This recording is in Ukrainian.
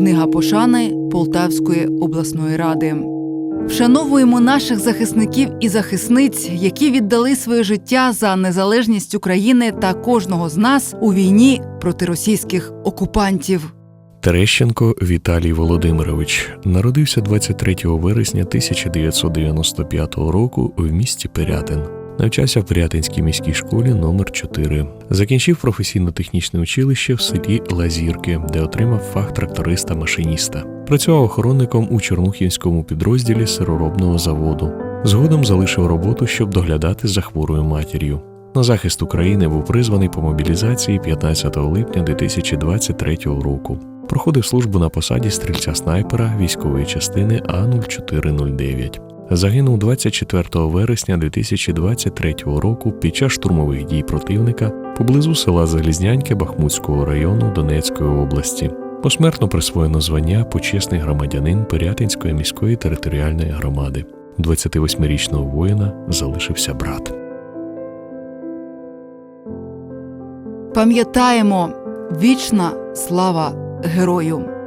Книга пошани Полтавської обласної ради. Вшановуємо наших захисників і захисниць, які віддали своє життя за незалежність України та кожного з нас у війні проти російських окупантів. Терещенко Віталій Володимирович народився 23 вересня 1995 року в місті Пирятин. Навчався в Пирятинській міській школі номер 4 Закінчив професійно-технічне училище в селі Лазірки, де отримав фах тракториста-машиніста. Працював охоронником у Чорнухівському підрозділі сироробного заводу. Згодом залишив роботу, щоб доглядати за хворою матір'ю. На захист України був призваний по мобілізації 15 липня 2023 року. Проходив службу на посаді стрільця снайпера військової частини А0409. Загинув 24 вересня 2023 року під час штурмових дій противника поблизу села Залізняньке Бахмутського району Донецької області. Посмертно присвоєно звання почесний громадянин Пирятинської міської територіальної громади. У 28-річного воїна залишився брат. Пам'ятаємо вічна слава герою.